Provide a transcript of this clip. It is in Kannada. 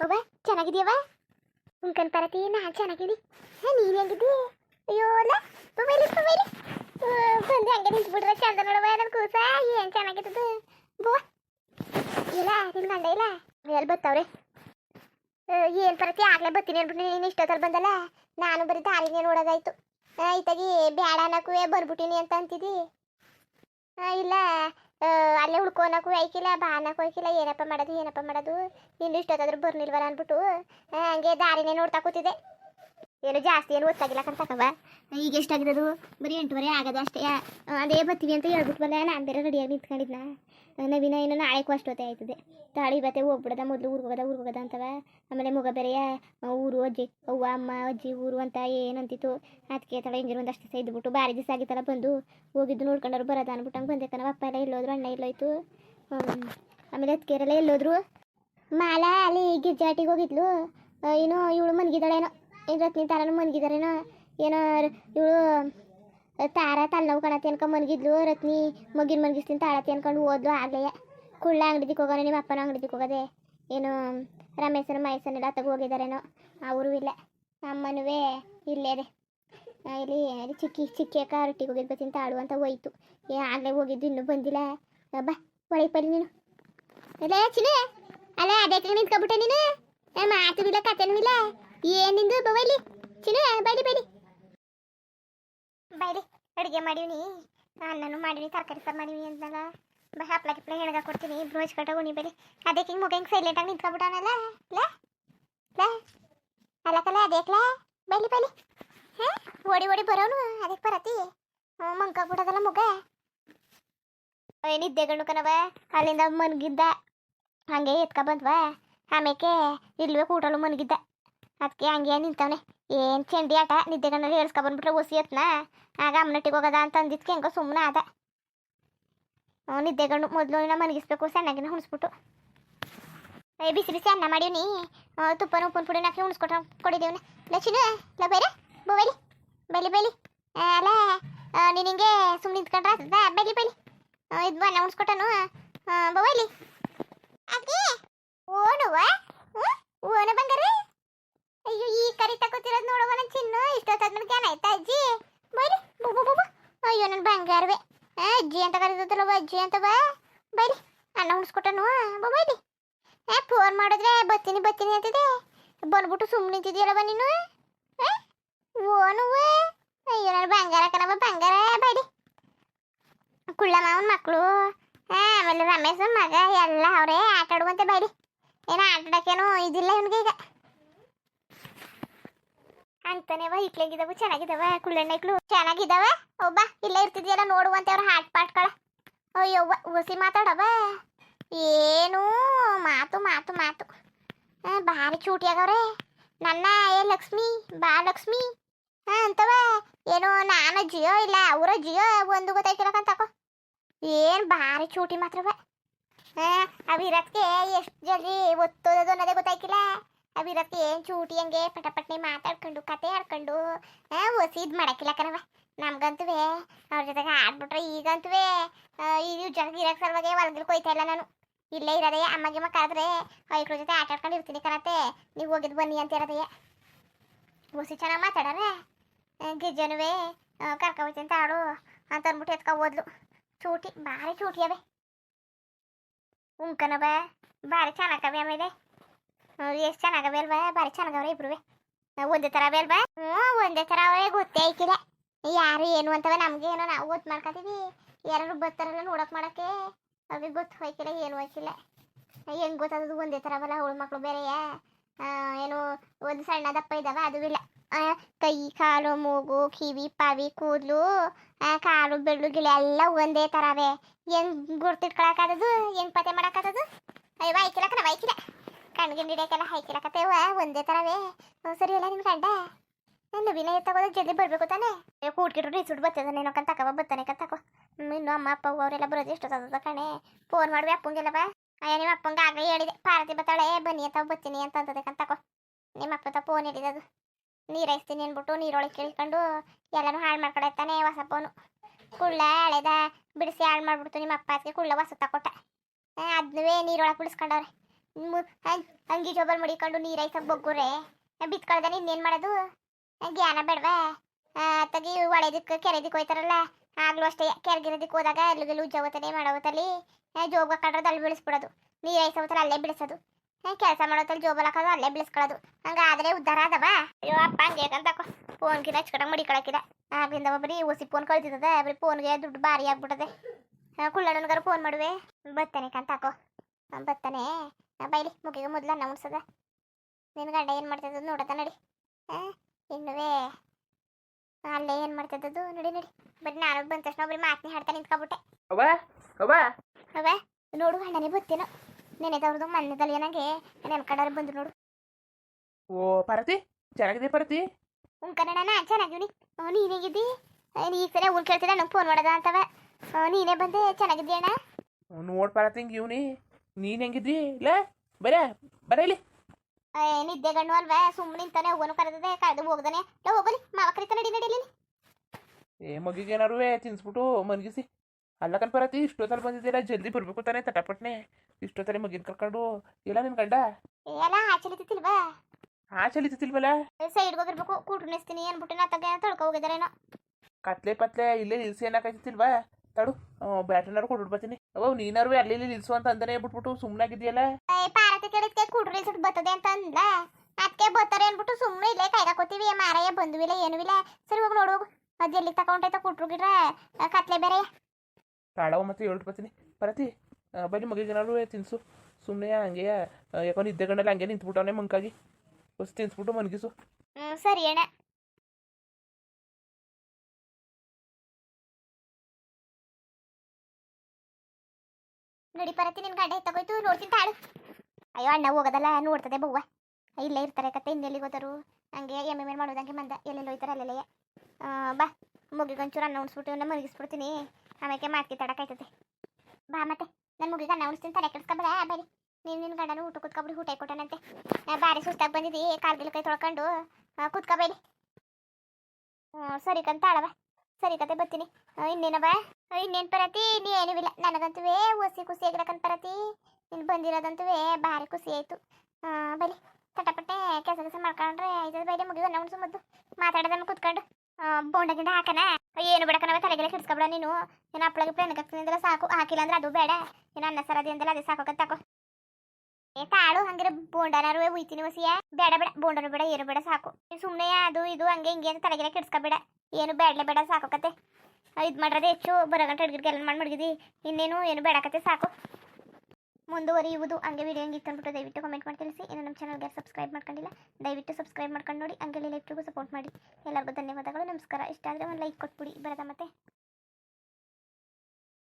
ಅವ್ವ ಚೆನ್ನಾಗಿದ್ಯವ ಉಂಕನ್ ಪರತಿ ನಾನು ಚೆನ್ನಾಗಿದ್ದೀನಿ. ನೀನ್ ಹೆಂಗಿದ್ದಿ? ಅಯ್ಯೋ, ಅಲ್ಲ ಮೊಬೈಲ್ ಮೊಬೈಲ್ ಬಂದು ಹಂಗೆ ನಿಂತ್ಬಿಟ್ರೆ ಚಂದ ನೋಡವ ನನ್ನ ಕೂಸ. ಏನ್ ಚೆನ್ನಾಗಿದ್ದದು ಬೋ. ಇಲ್ಲ, ನಿನ್ ಗಂಡ ಇಲ್ಲ. ಎಲ್ಲಿ ಬತ್ತವ್ರೆ? ಏನ್ ಪರತಿ, ಆಗ್ಲೇ ಬರ್ತೀನಿ ಅನ್ಬಿಟ್ಟು ನೀನು ಇಷ್ಟೊತ್ತಲ್ಲಿ ಬಂದಲ್ಲ? ನಾನು ಬರೀ ದಾರಿನೇ ನೋಡೋದಾಯ್ತು. ಇತ್ತಾಗಿ ಬೇಡ ಅನ್ನಕ್ಕೂ ಬರ್ಬಿಟ್ಟಿನಿ ಅಂತ ಅಂತಿದ್ದಿ ಇಲ್ಲ ಅಲ್ಲೇ ಉಳ್ಕೊನಕು ಐಕಿಲ್ಲ ಬಾ ಅನ್ನಕ್ಕೂ ಐಕಿಲ್ಲ ಏನಪ್ಪ ಮಾಡೋದು ಏನಪ್ಪ ಮಾಡೋದು ಇನ್ನು ಇಷ್ಟೊತ್ತಾದ್ರೂ ಬರ್ನಿಲ್ವಲ್ಲ ಅಂದ್ಬಿಟ್ಟು ಹಂಗೆ ದಾರಿನೇ ನೋಡ್ತಾ ಕೂತಿದ್ದೆ. ಏನು ಜಾಸ್ತಿ ಏನು ಗೊತ್ತಾಗಿಲ್ಲ ಕಂತಕವ ಈಗ ಎಷ್ಟಾಗಿರೋದು? ಬರೀ ಎಂಟುವರೆ ಆಗದ ಅಷ್ಟೇ. ಅದೇ ಬರ್ತೀವಿ ಅಂತ ಹೇಳ್ಬಿಟ್ಟು ಬಂದ ನಾನು ಬೇರೆ ರೆಡಿಯಾಗಿ ನಿಂತ್ಕೊಂಡಿದ್ನ. ನವೀನ ಏನು ನಾಳೆಗೂ ಅಷ್ಟೊತ್ತೆ ಆಯ್ತದೆ. ತಾಳಿ ಬತ್ತೆ ಹೋಗ್ಬಿಡದ, ಮೊದಲು ಊರು ಹೋಗದ ಊರು ಹೋಗದ ಅಂತವ. ಆಮೇಲೆ ಮಗ ಬೇರೆಯ ಊರು ಅಜ್ಜಿ, ಅವ್ವ, ಅಮ್ಮ, ಅಜ್ಜಿ, ಊರು ಅಂತ ಏನಂತಿತ್ತು. ಅದಕ್ಕೆ ತಳ ಹಿಂಗೆ ಒಂದಷ್ಟು ದಿವಸ ಇದ್ಬಿಟ್ಟು ಭಾರಿ ದಿವಸ ಆಗಿತ್ತಲ್ಲ ಬಂದು. ಹೋಗಿದ್ದು ನೋಡ್ಕೊಂಡವ್ರು ಬರೋದ ಅನ್ಬಿಟ್ಟು ಹಂಗೆ ಬಂದೆ ಅಪ್ಪ ಎಲ್ಲ ಇಲ್ಲೋದ್ರು ಅಣ್ಣ ಇಲ್ಲೋಯ್ತು ಆಮೇಲೆ ಅದಕ್ಕೆರೆಲ್ಲ ಎಲ್ಲೋದ್ರು. ಮಾಲಾ ಅಲ್ಲಿ ಗಿರ್ಜಾಟಿಗೆ ಹೋಗಿದ್ಲು. ಏನೋ ಇವಳು ಮನ್ಗಿದ್ದಾಳೇನೋ ಏನು ರತ್ನಿ ತಾರನು ಮನ್ಗಿದಾರೇನೋ ಏನೋ ಇವಳು ತಾರ ತಲ್ಲವು ಕಾಣತ್ತೆ ಅನ್ಕೊಂಡು ಮನ್ಗಿದ್ಲು. ರತ್ನಿ ಮಗಿನ ಮನ್ಗಿಸ್ತೀನಿ ತಾಳತಿ ಅನ್ಕೊಂಡು ಓದ್ಲು ಆಗ್ಲೇ. ಕುಳ್ಳ ಅಂಗಡಿಗೆ ಹೋಗೋಣ ನಿಮ್ಮ ಅಪ್ಪನ ಅಂಗಡಿಗೆ ಹೋಗೋದೆ. ಏನು ರಮೇಶನ ಮಹೇಶನೆಲ್ಲ ತಗೋ ಹೋಗಿದಾರೇನೋ ಅವರು ಇಲ್ಲ. ಅಮ್ಮನುವೇ ಇಲ್ಲೇ ಅದೇ ಇಲ್ಲಿ ಇಲ್ಲಿ ಚಿಕ್ಕಿ ಚಿಕ್ಕಿ ಅಕ್ಕ ರೊಟ್ಟಿಗೆ ಹೋಗಿದ್ ಬರ್ತೀನಿ ತಾಳು ಅಂತ ಹೋಯ್ತು. ಏ, ಆಗಲೇ ಹೋಗಿದ್ದು, ಇನ್ನೂ ಬಂದಿಲ್ಲ. ಬಾ, ಒಳಗೆ ಬನ್ನಿ ನೀನು. ಅಲ್ಲ ಚಿನ್ನ. ಅಲ್ಲ ಅದಕ್ಕೆ ನಿಂತ್ಕೊಬಿಟ್ಟೆ ನೀನು. ಮಾತು ಇಲ್ಲ ಕತೆನೂ ಇಲ್ಲ ಏನಿಂದು ಬೈಲಿ? ಚಿನ್ನ ಬೈಲಿ ಬೈಲಿ. ಬೈಲಿ, ಅಡುಗೆ ಮಾಡೀವಿ ಅನ್ನನು ಮಾಡೀನಿ ತರಕಾರಿ ಸಾರು ಮಾಡೀನಿ ಅಂತಲ್ಲ ಬಾ, ಹಪ್ಳ, ಗಿಪ್ಳ, ಹೆಣ್ಗ ಕೊಡ್ತೀನಿ ಬ್ರೋಚ್ ಕಟ್ಟ ಉಣಿ ಬೇಡಿ ಅದಕ್ಕೆ ಹಿಂಗೆ ಮುಗ ಹಿಂಗೆ ಸೈಲೆಂಟಾಗಿ ನಿಂತ್ಕೊಬಿಟ್ಟಾನಲ್ಲ ಲೇ ಲೇ. ಅಲ್ಲಕಲ್ಲ ಅದೇಕ್ಲ ಬೈಲಿ ಬೈಲಿ. ಹಾಂ, ಓಡಿ ಓಡಿ ಬರೋನು, ಅದಕ್ಕೆ ಬರತಿ. ಮಂಕಾಗ್ಬಿಡೋದಲ್ಲ ಮುಗ. ಏನಿದ್ದೆ ಗಂಡು ಕನವ ಅಲ್ಲಿಂದ ಮನ್ಗಿದ್ದ. ಹಂಗೆ ಎತ್ಕ ಬಂದ್ವ. ಆಮೇಕೆ ಇಲ್ವೇ ಕೂಟಲು ಮನ್ಗಿದ್ದ. ಅದಕ್ಕೆ ಹಂಗೆ ನಿಂತವನೆ. ಏನು ಚೆಂಡಿ ಆಟ? ನಿದ್ದೆ ಗಣ್ಣಲ್ಲಿ ಹೇಳ್ಸ್ಕೊ ಬಂದ್ಬಿಟ್ರೆ ಒಸಿ ಎತ್ನ? ಆಗ ಅಮ್ಮನಟ್ಟಿಗೆ ಹೋಗದ ಅಂತ ಅಂದಿದ್ಕೆ ಹೆಂಗೋ ಸುಮ್ಮನೆ ಆದ. ನಿದ್ದೆ ಮೊದಲು ಇನ್ನ ಮನಗಿಸ್ಬೇಕು ಸಣ್ಣಗಿನ ಹುಣಿಸ್ಬಿಟ್ಟು. ಬಿಸಿ ಬಿಸಿ ಅನ್ನ ಮಾಡೀನಿ ತುಪ್ಪನ ಉಪ್ಪನ ಪುಡಿನ ಹಾಕಿ ಉಣಿಸ್ಕೊಟ್ಟ ಕೊಡಿದೇವನ. ಲಚಿನ ಲ, ಬೇರೆ ಬೈಲಿ. ಬೈಲಿ ಬೈಲಿ. ಅಲ್ಲ ನೀನು ಹಿಂಗೆ ಸುಮ್ಮನೆ ನಿಂತ್ಕೊಂಡ್ರೆ ಬಲಿ, ಬೈಲಿ. ಇದು ಬಣ್ಣ ಉಣಿಸ್ಕೊಟ್ಟನು ಬೈಲಿ. ಅದೇ ಓನುವ ಓನ ಬಂಗಾರ? ಅಯ್ಯೋ, ಈ ಕರಿ ತಗೋತಿರೋದು ನೋಡುವ ನನ್ನ ಚಿನ್ನು, ಇಷ್ಟೊತ್ತಾದ್ಮೇಲೆ ಕ್ಯಾನ್ ಆಯ್ತಾ, ಅಜ್ಜಿ? ಬೈಲಿ ಬುಬು ಬುಬು ಅಯ್ಯೋ ನನ್ನ ಬಂಗಾರವೇ. ಅಜ್ಜಿ ಅಂತ ಕರೀತಲ್ಲವ ಅಜ್ಜಿ ಅಂತ ಬಾ. ಬೈಲಿ ಅನ್ನ ಬಾ ಬೈಲಿ ಏ ಫೋನ್ ಮಾಡಿದ್ರೆ ಬತ್ತೀನಿ ಬತ್ತೀನಿ ಅಂತಿದೆ. ಬಂದ್ಬಿಟ್ಟು ಸುಮ್ಮನೆ ನಿಂತಿದ್ಯಲ್ಲವ ನೀನು? ಓನುವೆ ಅಯ್ಯೋ ನನ್ನ ಬಂಗಾರ ಕಣವ ಬಂಗಾರ ಬೈಲಿ ಕುಳ್ಳ ಮಾವನ ಮಕ್ಕಳು ಆಮೇಲೆ ರಮೇಶ್ ಮಗ, ಎಲ್ಲ ಅವರೇ ಆಟ ಆಡುವಂತೆ ಬೈಲಿ ಏನೋ ಆಟ ಆಡಕ್ಕೇನು ಇದಿಲ್ಲ ಇವನಿಗೆ ಈಗ ಅಂತಾನೇವ ಹಿಟ್ಲಾಗಿದ್ದಾವ ಚೆನ್ನಾಗಿದಾವ, ಕುಳ್ಳಣ್ಣ ಇಕ್ಳು ಚೆನ್ನಾಗಿದ್ದಾವ ಒಬ್ಬ ಇಲ್ಲೇ ಇರ್ತಿದ್ಯಲ್ಲ ನೋಡುವಂತೆ ಅವ್ರ ಹಾಟ್ ಪಾಟ್ಗಳ ಅಯ್ಯವ್ವ ಹುಸಿ ಮಾತಾಡವ? ಏನು, ಮಾತು ಮಾತು ಮಾತು. ಭಾರಿ ಚೂಟಿ ಆಗವ್ರೆ ನನ್ನ ಏ, ಲಕ್ಷ್ಮಿ, ಬಾ, ಲಕ್ಷ್ಮಿ. ಅಂತವ, ಏನು, ನಾನು ಜಿಯೋ ಇಲ್ಲ, ಅವರ ಜಿಯೋ, ಒಂದು ಗೊತ್ತಾಯ್ತಿಲ್ಲ ತಕೋ. ಏನ್ ಭಾರಿ ಚೂಟಿ ಮಾತ್ರವ. ಹಾ ಅವಿರತ್ಗೆ ಎಷ್ಟು ಜಲ್ದಿ ಒತ್ತೋದದು ಅನ್ನೋದೇ ಗೊತ್ತಾಯ್ತಿಲ್ಲ ಅವಿರತ್ಗೆ ಏನ್ ಚೂಟಿ ಹಂಗೆ ಪಟಪಟ್ನೆ ಮಾತಾಡ್ಕೊಂಡು, ಕತೆ ಆಡ್ಕೊಂಡು ಹಾ ಒಸಿದ್ ಮಾಡಕ್ಕಿಲ್ಲ ಕಣವ ನಮ್ಗಂತುವೆ, ಅವ್ರ ಜೊತೆಗೆ ಆಡ್ಬಿಟ್ರೆ ಈಗಂತುವೆ ಇದು ಜಗ ಇರಕ್ ಸಲುವಾಗಿ ಹೊಲಗಿಲ್ ಕೊಯ್ತಾ ಇಲ್ಲ ನಾನು. ಇಲ್ಲೇ ಇರೋದೇ ಅಮ್ಮಗೆ ಮಕ್ಕಾದ್ರೆ ಐಕ್ಳ ಜೊತೆ ಆಟ ಆಡ್ಕೊಂಡು ಇರ್ತೀನಿ ಕಣತೆ ನೀವು ಹೋಗಿದ್ ಬನ್ನಿ ಅಂತ ಇರೋದೇ. ಹೊಸಿ ಚೆನ್ನಾಗಿ ಮಾತಾಡಾರೆ? ಗಿಜ್ಜನುವೆ ಕರ್ಕ ಹೋಯ್ತೀನಿ ಅಂತ ಆಡು ಅಂತ ಅಂದ್ಬಿಟ್ಟು ಎತ್ಕೊ ಹೋದ್ಲು. ಚೂಟಿ, ಭಾರಿ ಚೂಟಿ ಅವೆ. ಉಂಕನವ ಭಾರಿ ಚೆನ್ನಾಗವೆ ಆಮೇಲೆ ಎಷ್ಟು ಚೆನ್ನಾಗವೆ ಅಲ್ವಾ? ಭಾರಿ ಚೆನ್ನಾಗವ್ರೆ ಇಬ್ರುವೆ. ಒಂದೇ ಥರ ಅವೆ ಹ್ಞೂ, ಒಂದೇ ಥರ ಅವೇ ಗೊತ್ತೇ ಐತಿಲ್ಲ ಯಾರು ಏನು ಅಂತವ ನಮ್ಗೆ ಏನೋ ನಾವು ಗೊತ್ತು ಮಾಡ್ಕೊತೀವಿ. ಯಾರು ಬರ್ತಾರಲ್ಲ ನೋಡಕ್ ಮಾಡೋಕ್ಕೆ. ಅವ್ರಿಗೆ ಗೊತ್ತು ಹೋಯ್ಕಿಲ್ಲ ಏನು ಹೋಯ್ಕಿಲ್ಲ ಹೆಂಗ್ ಗೊತ್ತಾದದು ಒಂದೇ ಥರ ಅವಲ್ಲ ಅವಳ ಮಕ್ಕಳು ಬೇರೆಯಾ. ಏನು ಒಂದು ಸಣ್ಣ ದಪ್ಪ ಇದಾವ, ಅದು ಇಲ್ಲ. ಕೈ, ಕಾಲು, ಮೂಗು, ಕಿವಿ, ಪಾವಿ, ಕೂದಲು ಕಾಲು, ಬೆಳ್ಳು, ಗಿಳಿ ಎಲ್ಲ ಒಂದೇ ಥರವೇ ಹೆಂಗ್ ಗುರ್ತಿಟ್ಕೊಳಕಾದದು ಹೆಂಗ್ ಪತ್ತೆ ಮಾಡೋಕ್ಕಾದದು ಅಯ್ಯೋ ವಾಯ್ಕಿಲ್ಲ ಕಣ ಐಕಿಲ್ಲ ಕಣ್ಗಿಂಡ್ ಹಿಡಿಯಕ್ಕೆಲ್ಲ ಹೈಕಿಲಕತ್ತೇವ ಒಂದೇ ಥರವೇ ಸರಿ ಎಲ್ಲ ನಿಮ್ ಕಂಡ ನನ್ನ ವಿನಯ ತಗೋದು ಜಲ್ದಿ ಬರಬೇಕು ತಾನೆ. ಕೂಟ್ಕಿಟ್ರು ಸುಟ್ಟು ಬರ್ತದೆ ನೀನು ಕಂತ ತಕೋ ಹ್ಮ್, ಇನ್ನು ಅಮ್ಮ ಅಪ್ಪ ಅವರೆಲ್ಲ ಬರೋದು ಎಷ್ಟು ತದ ಕಣೆ. ಫೋನ್ ಮಾಡ್ವಿ ಅಪ್ಪಂಗೆಲ್ಲ ಬಾ. ಅಯ್ಯ ನಿಮ್ಮ ಅಪ್ಪಂಗ ಆಗಲೇ ಹೇಳಿದೆ. ಪಾರತಿ ಬತ್ತಾಳೆ ಬನ್ನಿ ಅಂತ ಬತ್ತೀನಿ ಅಂತ ಅಂತದೆ ಕಂತಕೋ ನಿಮ್ಮ ಅಪ್ಪ ತ ಫೋನ್ ಹಿಡಿದದು ನೀರು ಹಾಯಿಸ್ತೀನಿ ಅಂದ್ಬಿಟ್ಟು ನೀರೊಳಗೆ ಕೇಳ್ಕೊಂಡು ಎಲ್ಲನೂ ಹಾಳು ಮಾಡ್ಕೊಡತ್ತಾನೆ ಹೊಸ ಫೋನು ಕುಳ್ಳ ಹಳೆದ ಬಿಡಿಸಿ ಹಾಳು ಮಾಡ್ಬಿಡ್ತು ನಿಮ್ಮ ಅಪ್ಪ ಅದಕ್ಕೆ ಕುಳ್ಳ ಹೊಸ ತಕೊಟ್ಟ ಅದನ್ನೇ ನೀರೊಳಗೆ ಬಿಡಿಸ್ಕೊಂಡವ್ರೆ. ಹಂಗ್- ಜೋಬಲ್ ಮಡಿಕೊಂಡು ನೀರೈಸಕ್ ಬಗ್ಗುರೆ ಬಿತ್ಕೊಳ್ದೆ ಇನ್ನೇನು ಮಾಡೋದು? ಜ್ಞಾನ ಬೇಡವಾ? ತಗಿ ಒಳೆದಕ್ಕೆ ಕೆರೆದಕ್ಕೆ ಹೋಯ್ತಾರಲ್ಲ ಆಗ್ಲೂ ಅಷ್ಟೇ ಕೆರೆಗಿರೋದಕ್ಕೆ ಹೋದಾಗ ಅಲ್ಲಿಗೆಲ್ಲ ಉಜ್ಜಾವತ್ತನೆ ಮಾಡೋವತ್ತಲ್ಲಿ ಜೋಬ್ ಹಾಕೊಂಡ್ರೆ ಅಲ್ಲಿ ಬೀಳಿಸ್ಬಿಡೋದು. ನೀರೈಸೋತಲ್ಲಿ ಅಲ್ಲೇ ಬಿಡಿಸೋದು ಕೆಲಸ ಮಾಡೋತಲ್ಲಿ ಜೋಬಲ್ ಹಾಕೋದು ಅಲ್ಲೇ ಬಿಳಿಸ್ಕೊಳ್ಳೋದು ಹಂಗಾದ್ರೆ ಉದ್ದಾರ ಅದವ? ಅಯ್ಯೋ ಅಪ್ಪ ಹಂಗೆ ಫೋನ್ ಫೋನ್ಗಿನ ಹಚ್ಕಡಂಗೆ ಮಡಿಕೊಳಕಿದ. ಆಗ್ಲಿಂದ ಒಬ್ಬರಿ ಓಸಿ ಫೋನ್ ಕಳ್ತಿದ್ದದ ಫೋನ್ ಫೋನ್ಗೆ ದುಡ್ಡು ಭಾರಿ ಆಗ್ಬಿಟ್ಟದೆ. ಕುಳ್ಳಣ್ಣನ್ಗಾರ ಫೋನ್ ಮಾಡುವೆ? ಕಂತಾಕೋ ಬತ್ತಾನೆ. ಆ, ಬೈಲಿ ಮುಗಿಗೆ ಮೊದ್ಲ ಅನ್ನ ಉಣ್ಸದ ನಿನ್ನ ಗಂಡ ಏನು ಮಾಡ್ತದ ನೋಡದ ನಡಿ. ಇನ್ನುವೇ ಅಲ್ಲೇ ಏನು ಮಾಡ್ತಿದ್ದದು ನೋಡಿ ನಡಿ. ಬಟ್ ನಾನು ಬಂದ ತಕ್ಷಣ ಒಬ್ಬರು ಮಾತನ್ನ ಹಾಡ್ತಾ ನಿಂತ್ಕೊಬಿಟ್ಟೆ. ಅವ್ವ ಅವ್ವ. ಅವ ನೋಡು ಅಣ್ಣನೇ ಬತ್ತೇನೋ. ನೆನೆದವ್ರದ್ದು ಮನೆದಲ್ಲಿ ನನ್ನ ನೆನ್ಕೊಂಡವ್ರು ಬಂದ್ರು ನೋಡು. ಓ ಪರತಿ ಚೆನ್ನಾಗಿದೆ ಪರತಿ ಹ್ಞೂ ಕನ್ನಡ ನಾ ಚೆನ್ನಾಗಿವ್ನಿ ನೀನು ಹೇಗಿದ್ದಿ? ಈಗ ಸರಿ ಊರು ಕೇಳ್ತಿದ್ದ ನಂಗೆ ಫೋನ್ ಮಾಡೋದ ಅಂತವ. ನೀನೇ ಬಂದೆ ಚೆನ್ನಾಗಿದ್ದೀಯಣ್ಣ? ನೋಡ್ ಪರತಿ ಹಿಂಗೆ ಇವ್ನಿ. ನೀನ್ ಹೆಂಗಿದ್ರಿ ಇಲ್ಲ ಬರ ಬರ ಇಲ್ಲಿ. ಏನಿದ್ದೆ ನಿದ್ದೆ ಗಣ್ಣು ಅಲ್ವಾ? ಸುಮ್ಮನೆ ನಿಂತಾನೆ ಹೋಗೋನು ಕರೆದಿದೆ ಕರೆದು ಹೋಗ್ದಾನೆ. ಲೋ ಹೋಗಲಿ ಮಾವ ಕರಿತ ನಡಿ ಇಲ್ಲಿ. ಏ ಮಗಿಗೆ ಏನಾರು ತಿನ್ಸ್ಬಿಟ್ಟು ಮನ್ಗಿಸಿ. ಅಲ್ಲ ಕಣ್ ಪಾರ್ವತಿ ಇಷ್ಟೊತ್ತಲ್ಲಿ ಬಂದಿದ್ದೀರ ಜಲ್ದಿ ಬರ್ಬೇಕು ತಾನೆ ತಟಪಟ್ನೆ. ಇಷ್ಟೊತ್ತಲ್ಲಿ ಮಗಿನ ಕರ್ಕೊಂಡು ಇಲ್ಲ ನಿನ್ ಗಂಡ? ಎಲ್ಲ ಆಚಲಿತಿಲ್ವಾ ಆಚಲಿತಿಲ್ವಲ್ಲ ಸೈಡ್ ಹೋಗಿರ್ಬೇಕು ಕೂಟ್ರು ನಿಸ್ತೀನಿ ಅನ್ಬಿಟ್ಟು ನಾ ತಗ ತೊಳ್ಕೊ ಹೋಗಿದಾರೇನೋ ಕತ್ಲೆ ಪತ್ಲೆ ಇಲ್ಲೇ ನಿಲ್ಸಿ ಏನಾಕೈತಿಲ್ವಾ ತಡು. ಬ್ಯಾಟ್ರಿನಾರು ಕೊಟ್ಟು ಬರ್ತೀನಿ. ಅವ ನೀನಾರು ಅಲ್ಲಿ ಇಲ್ಲಿ ನಿಲ್ಸು ಅಂತ ಅಂತಾನೆ ಬಿಟ್ಬಿಟ್ಟು ಸುಮ್ಮನಾಗಿದ್ಯಲ್ಲ ಆಗಿದ್ಯಲ್ಲ ಪಾರತಿ ಕೇಳಿದ್ಕೆ ಕೂಟ್ರು ನಿಲ್ಸಿಟ್ ಬರ್ತದೆ ಅಂತ ಅಂದ್ಲ ಅದಕ್ಕೆ ಬರ್ತಾರೆ ಅನ್ಬಿಟ್ಟು ಸುಮ್ಮನೆ ಇಲ್ಲೇ ಕಾಯ್ದಾಕೋತೀವಿ ಮಾರಾಯ ಬಂದುವಿಲ್ಲ ಏನೂ ಇಲ್ಲ ಸರಿ ಹೋಗಿ ನೋಡು. ಅದು ಎಲ್ಲಿ ತಗೊಂಡೈತ ಕೂಟ್ರು ಗಿಡ್ರ ಕತ್ಲೆ ಬೇರೆ. ತಾಳವ ಮತ್ತೆ ಹೇಳ್ಬಿಟ್ಟು ಬರ್ತೀನಿ. ಪಾರ್ವತಿ ಬನ್ನಿ ಮಗಿಗೆ ತಿನ್ಸು. ಸುಮ್ಮನೆ ಹಂಗೆ ಯಾಕೋ ನಿದ್ದೆ ಗಂಡಲ್ಲಿ ಹಂಗೆ ನಿಂತ್ಬಿಟ್ಟವನೇ ಮಂಕಾಗಿ. ಹೊಸ ತಿನ್ಸ್ಬಿಟ್ಟು ಮನ್ಗಿಸು. ಹ್ಞೂ ಸರಿ ಅಣ್ಣ. ನೋಡಿ ಪರತಿ ನಿನ್ ಗಂಡ ಎತ್ತಗೋಯ್ತು ನೋಡ್ತೀನಿ ತಾಳು. ಅಯ್ಯೋ, ಅಣ್ಣ ಹೋಗೋದಲ್ಲ, ನೋಡ್ತದೆ ಬವ್ವ. ಇಲ್ಲೇ ಇರ್ತಾರೆ ಕತ್ತೆ ಇನ್ನೆಲ್ಲಿಗೆ ಹೋದರು? ಹಂಗೆ ಎಂ ಎಂ ಮಾಡೋದಂಗೆ ಮಂದ, ಎಲ್ಲೆಲ್ಲಿ ಹೋಯ್ತಾರೆ, ಅಲ್ಲೆಲ್ಲ. ಬಾ ಮುಗಿಗೊಂಚೂರು ಅನ್ನ ಉಣಿಸ್ಬಿಟ್ಟು ಇವನ್ನ ಮಲಗಿಸ್ಬಿಡ್ತೀನಿ ಆಮೇಲೆ ಮಾತ್ಗೆ ತಡಕಾಯ್ತದೆ ಬಾ ಮತ್ತೆ ನನ್ನ ಮುಗಿಗೆ ಅನ್ನ ಉಣಿಸ್ತೀನಿ, ತಲೆ ಕೆಡ್ಸ್ಕೊಬೇಡ ಬರೀ ನೀನು ನಿನ್ನ ಗಂಡನ ಊಟ ಕುತ್ಕೊಬಿಡಿ, ಊಟ ಕೊಟ್ಟನಂತೆ. ಬಾರಿ ಸುಸ್ತಾಗಿ ಬಂದಿದ್ದೀ ಕಾಲ್ಗಿಲ್ ಕೈ ತೊಳ್ಕೊಂಡು. ಕುತ್ಕೊಬೇಡಿ ಸರಿ ಕಂತ ಅಳವ ಸರಿ ಕತೆ, ಬರ್ತೀನಿ. ಇನ್ನೇನಬಾ ಇನ್ನೇನು ಪರತಿ? ನೀ ಇಲ್ಲ. ನನಗಂತುವೇ ಒಸಿ ಖುಷಿ ಆಗಿರಕಂತ ಪರತಿ. ನೀನು ಬಂದಿರೋದಂತುವೇ ಭಾರಿ ಖುಷಿ ಆಯಿತು. ಬಲಿ ತಟಪಟ್ಟೆ ಕೆಲಸ ಕೆಲಸ ಮಾಡ್ಕೊಂಡ್ರೆ ಐದು ಬೈಲಿ ಮುಗಿದು ಅನ್ನ ಸುಮ್ಮದ್ದು ಮಾತಾಡೋದನ್ನು ಕುತ್ಕೊಂಡು ಬೋಂಡ ಗಿಂಡ ಹಾಕನ. ಏನು ಬೇಡಕನವ ತಲೆಗೆಲ್ಲ ಕಿಡ್ಸ್ಕೊಬಿಡ ನೀನು. ಏನು ಅಪ್ಪಳಗೆ ಪ್ಲೇನ್ ಹಾಕ್ತೀನಿ ಸಾಕು. ಹಾಕಿಲ್ಲ ಅಂದ್ರೆ ಅದು ಬೇಡ. ಏನು ಅನ್ನ ಸರದಿ ಅಂದಲ್ಲ ಅದೇ ಸಾಕು ತಕೋ ಏ, ತಾಳು, ಹಂಗಿರ ಬೋಂಡನಾರು ಉಯ್ತೀನಿ ಹೊಸಿಯ ಬೇಡ ಬೇಡ. ಬೋಂಡನು ಬೇಡ, ಏನು ಬೇಡ, ಸಾಕು. ಸುಮ್ಮನೆ ಅದು ಇದು, ಹಂಗೆ ಹಿಂಗೆ ಅಂತ ತಲೆಗೆಲ್ಲ ಕೆಡ್ಸ್ಕೊಬೇಡ. ಏನು ಬೇಡಲೇ ಬೇಡ ಸಾಕೋಕತ್ತೆ. ಇದು ಮಾಡ್ರದೆ ಹೆಚ್ಚು ಬರಗಂಟ ಗಂಟೆ ಅಡ್ಗಿರ್ಗೆ ಎಲ್ಲ ಮಾಡಿ ಮಡಗಿದಿ. ಇನ್ನೇನು ಏನು ಬೇಡಕತ್ತೆ, ಸಾಕು. ಮುಂದುವರಿಯುವುದು ಹಂಗೆ ವೀಡಿಯೋ ಹಂಗೆ ಇತ್ತಂದ್ಬಿಟ್ಟು ದಯವಿಟ್ಟು ಕಮೆಂಟ್ ಮಾಡಿ ತಿಳಿಸಿ. ಇನ್ನು ನಮ್ಮ ಚಾನಲ್ಗೆ ಸಬ್ಸ್ಕ್ರೈಬ್ ಮಾಡ್ಕೊಂಡಿಲ್ಲ, ದಯವಿಟ್ಟು ಸಬ್ಸ್ಕ್ರೈಬ್ ಮಾಡ್ಕೊಂಡು ನೋಡಿ. ಹಂಗೆ ಎಲ್ಲರಿಗೂ ಸಪೋರ್ಟ್ ಮಾಡಿ. ಎಲ್ಲರಿಗೂ ಧನ್ಯವಾದಗಳು, ನಮಸ್ಕಾರ. ಇಷ್ಟ ಆದರೆ ಒಂದು ಲೈಕ್ ಕೊಟ್ಬಿಡಿ. ಬರದ ಮತ್ತೆ?